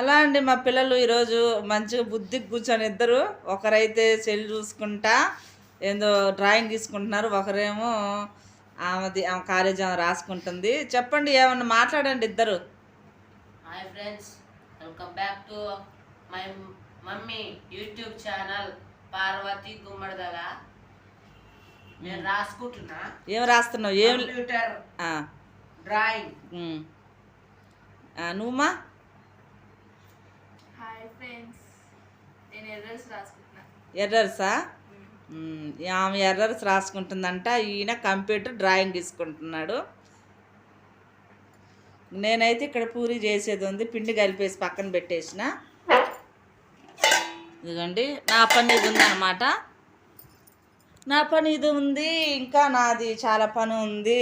అలా అండి మా పిల్లలు ఈరోజు మంచిగా బుద్ధికి కూర్చొని ఇద్దరు. ఒకరైతే సెల్ చూసుకుంటా ఏందో డ్రాయింగ్ తీసుకుంటున్నారు ఒకరేమో ఆమెది ఆమె కాలేజ్ ఆమె రాసుకుంటుంది. చెప్పండి ఏమన్నా మాట్లాడండి ఇద్దరు. Hi friends welcome back to my mummy YouTube channel Parvathi Gummadidala నేను రాసుకుంటున్నా. ఏం రాస్తున్నావు? ఏం కంప్యూటర్ డ్రాయింగ్ నువ్వుమా హాయ్ ఫ్రెండ్స్ నేను ఎర్రర్స్ రాసుకుంటున్నా. ఎర్రర్సా ఉమ్, ఆమె ఎర్రర్స్ రాసుకుంటుందంట. ఈయన కంప్యూటర్ డ్రాయింగ్ తీసుకుంటున్నాడు. నేనైతే ఇక్కడ పూరి చేసేది ఉంది. పిండి కలిపేసి పక్కన పెట్టేసిన. ఇదిగోండి. నా పని ఇది ఉందన్నమాట. నా పని ఇది ఉంది. ఇంకా నాది చాలా పని ఉంది.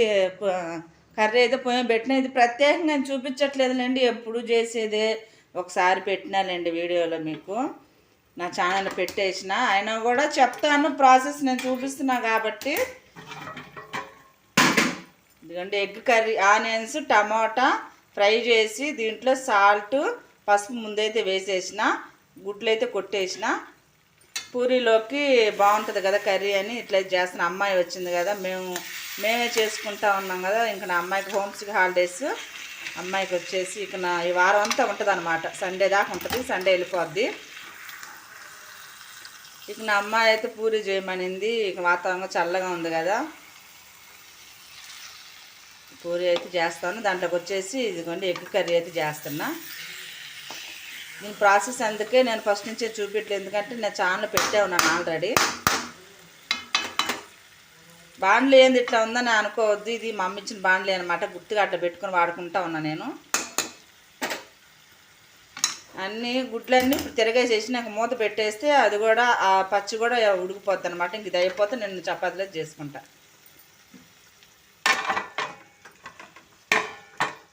కర్రీ అయితే పొయ్యి పెట్టిన ఇది ప్రత్యేకంగా నేను చూపించట్లేదులేండి. ఎప్పుడు చేసేదే ఒకసారి పెట్టినాలేండి వీడియోలో మీకు. నా ఛానల్ పెట్టేసిన. అయినా కూడా చెప్తాను ప్రాసెస్ నేను చూపిస్తున్నా కాబట్టి. ఇదిగోండి egg curry onions tomato fry చేసి దీంట్లో సాల్ట్ పసుపు ముందైతే వేసేసిన గుడ్లు అయితే కొట్టేసిన. పూరీలోకి బాగుంటుంది కదా కర్రీ అని ఇట్లా చేస్తున్న అమ్మాయి వచ్చింది కదా మేము మేమే చేసుకుంటా ఉన్నాం కదా ఇంకా నా అమ్మాయికి హోమ్స్కి హాలిడేస్. అమ్మాయికి వచ్చేసి ఇక నా ఈ వారం అంతా ఉంటుంది అనమాట సండే దాకా ఉంటుంది. సండే వెళ్ళిపోద్ది. ఇక నా అమ్మాయి అయితే పూరి చేయమనింది. ఇక వాతావరణం చల్లగా ఉంది కదా. పూరి అయితే చేస్తాను. దాంట్లోకి వచ్చేసి ఇదిగోండి ఎగ్ కర్రీ అయితే చేస్తున్నా. దీని ప్రాసెస్ అందుకే నేను ఫస్ట్ నుంచే చూపించలేదు ఎందుకంటే నేను ఛానల్ పెట్టే ఉన్నాను ఆల్రెడీ. బాండ్లు ఏంది ఇట్లా ఉందని అనుకోవద్దు. ఇది మా అమ్మ ఇచ్చిన బాండ్లే అనమాట గుర్తుగా అట్లా పెట్టుకొని వాడుకుంటా ఉన్నా నేను. అన్నీ గుడ్లన్నీ ఇప్పుడు తిరగేసేసి నాకు మూత పెట్టేస్తే అది కూడా ఆ పచ్చి కూడా ఉడికిపోద్ది అనమాట ఇంక ఇది అయిపోతే నేను చపాతీలో చేసుకుంటా.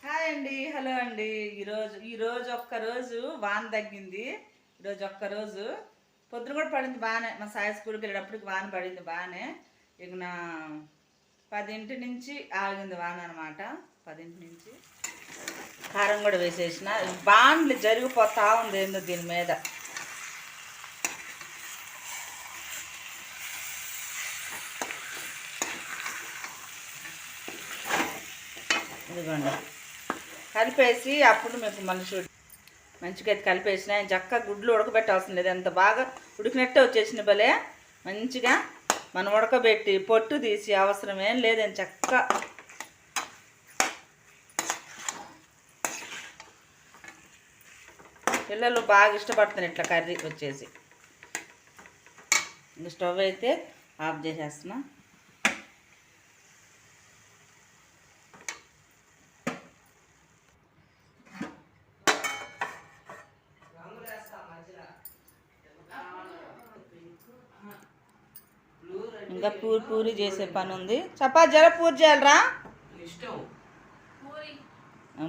హాయ్ అండి. హలో అండి. ఈరోజు ఈరోజు ఒక్క రోజు వాన తగ్గింది. ఈరోజు ఒక్క రోజు. పొద్దున కూడా పడింది బాగానే మా సాయి స్కూల్కి వెళ్ళేటప్పటికి వాన పడింది బాగానే ఇక నా పదింటి నుంచి ఆగింది వాన అనమాట పదింటి నుంచి కారం కూడా వేసేసిన. బాండ్లు జరిగిపోతా ఉంది ఏందో దీని మీద. ఇదిగోండి. కలిపేసి అప్పుడు మీకు మళ్ళీ మంచిగా అయితే కలిపేసిన. చక్కగా గుడ్లు ఉడకబెట్టాల్సిన లేదు. ఎంత బాగా ఉడికినట్టే వచ్చేసిన భలే. మంచిగా మనం ఉడకబెట్టి పొట్టు తీసి అవసరమేం లేదని చక్క. పిల్లలు బాగా ఇష్టపడుతున్నారు ఇట్లా కర్రీ వచ్చేసి. స్టవ్ అయితే ఆఫ్ చేసేస్తున్నా. ఇంకా పూరి పూరి చేసే పని ఉంది చపాతి జర పూరి చేయాలరా. ఇష్టం పూరి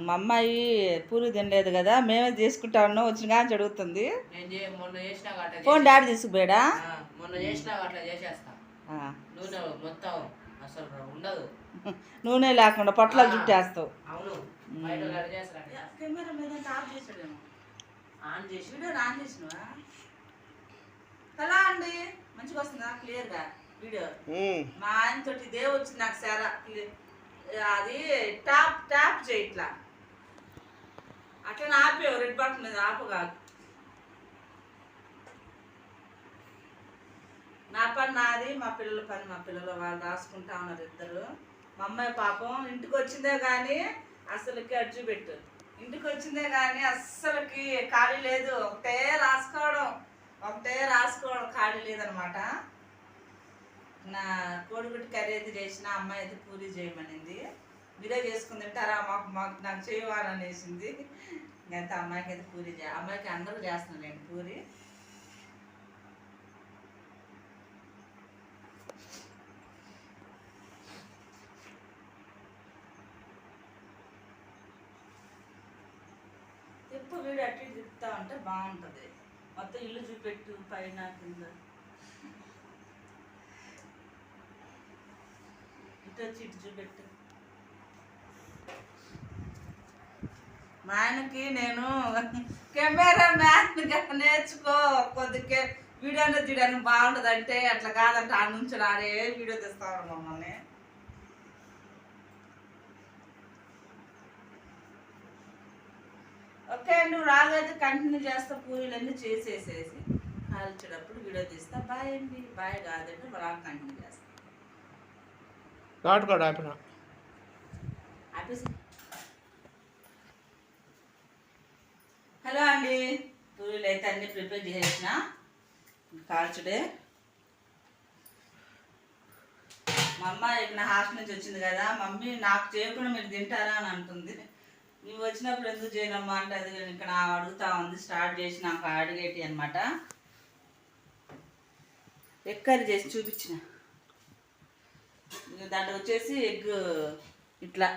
మా అమ్మాయి పూరి తినలేదు కదా మేమే తీసుకుంటా ఉన్నాం వచ్చిన కానీ అట్లా ఫోన్ డాడీ తీసుకుపోయాడా? చేసే- ఆ, మొన్న చేసినా అట్లా చేసేస్తా. ఆ. నూనె లేకుండా పొట్లాలు చుట్టేస్తావు. హలో అండి. మంచిగా వస్తుందా? క్లియర్గా? వీడియో. మా ఆయన తోటి ఇదే వచ్చింది నాకు సారా అది టాప్ ట్యాప్ చేయి ఇట్లా. అట్లా ఆపేవు రెడ్ బటన్ మీద ఆపు కాదు. నా పని నాది మా పిల్లల పని మా పిల్లలు వాళ్ళు రాసుకుంటా ఉన్నారు ఇద్దరు. మా అమ్మాయి పాపం ఇంటికి వచ్చిందే కానీ అసలుకి అడ్జు పెట్టు ఇంటికి వచ్చిందే కానీ అస్సలకి ఖాళీ లేదు. ఒకటే రాసుకోవడం ఒకటే రాసుకోవడం ఖాళీ లేదనమాట. నా కోడిగుడ్డు కర్రీ అయితే చేసిన అమ్మాయి అయితే పూరి చేయమనింది. మీరే చేసుకుని తింటారా మాకు మాకు నాకు చేయవాలని అనేసింది అమ్మాయికి అయితే పూరి చే అమ్మాయికి అందరూ చేస్తున్నాను నేను పూరి? ఎప్పుడు వీడు అటు చెప్తా ఉంటే బాగుంటుంది. మొత్తం ఇల్లు చూపెట్టు పైన కింద. ఇటు వచ్చి ఇటు చూపెట్టు. మా ఆయనకి నేను కెమెరా మ్యాన్గా నేర్చుకో కొద్దిగా వీడియోలో తీయడానికి బాగుంటుంది అంటే అట్లా కాదంటే ఆడ నుంచి ఆడే వీడియో తీస్తాను మమ్మల్ని. ఓకే నువ్వు రాగైతే కంటిన్యూ చేస్తా పూరీలన్నీ చేసేసేసి కాల్చేటప్పుడు వీడియో తీస్తా. బాయ్ అండి బాయ్ కాదంటే రాగా కంటిన్యూ చేస్తా. ఘాటు కూడా ఆపిన హలో అండి. పూరీలు అయితే అన్ని ప్రిపేర్ చేసేసిన. కాల్చుడే మా అమ్మ ఇక్కడ హాస్టల్ నుంచి వచ్చింది కదా మమ్మీ నాకు చేయకుండా మీరు తింటారా అని అంటుంది. నువ్వు వచ్చినప్పుడు ఎందుకు చేయనమ్మా అంటే అది ఇక్కడ అడుగుతా ఉంది స్టార్ట్ చేసి నాకు అడిగేటి అనమాట ఎగ్ చేసి చూపించిన? దాంట్లో వచ్చేసి ఎగ్ ఇట్లా.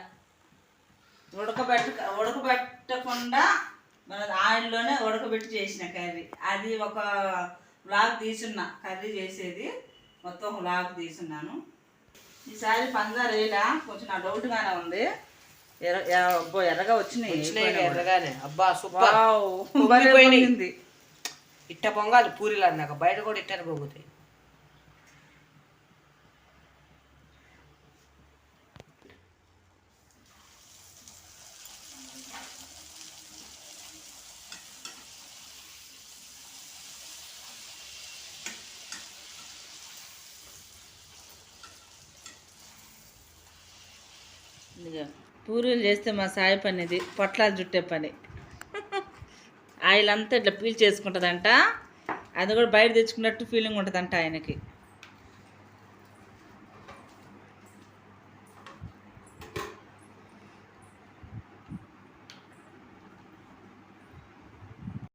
ఉడకబెట్ట ఉడకబెట్టకుండా మన ఆయిల్లోనే ఉడకబెట్టి చేసిన కర్రీ. అది ఒక వ్లాగ్ తీసున్నా కర్రీ చేసేది. మొత్తం వ్లాగ్ తీసున్నాను ఈసారి పందారు వేయలా కొంచెం నా డౌట్గానే ఉంది. అబ్బో, ఎర్రగా వచ్చినాయి అబ్బా సూపర్. ఇట్ట పొంగాలి పూరీలు అన్నాక బయట కూడా ఇట్టనే పొంగుతాయి. పూరీలు చేస్తే మా సాయి పని ఇది పొట్లాలు చుట్టే పని. ఆయిల్ అంతా ఇట్లా పీల్ చేసుకుంటుందంట. అది కూడా బయట తెచ్చుకున్నట్టు ఫీలింగ్ ఉంటుందంట ఆయనకి.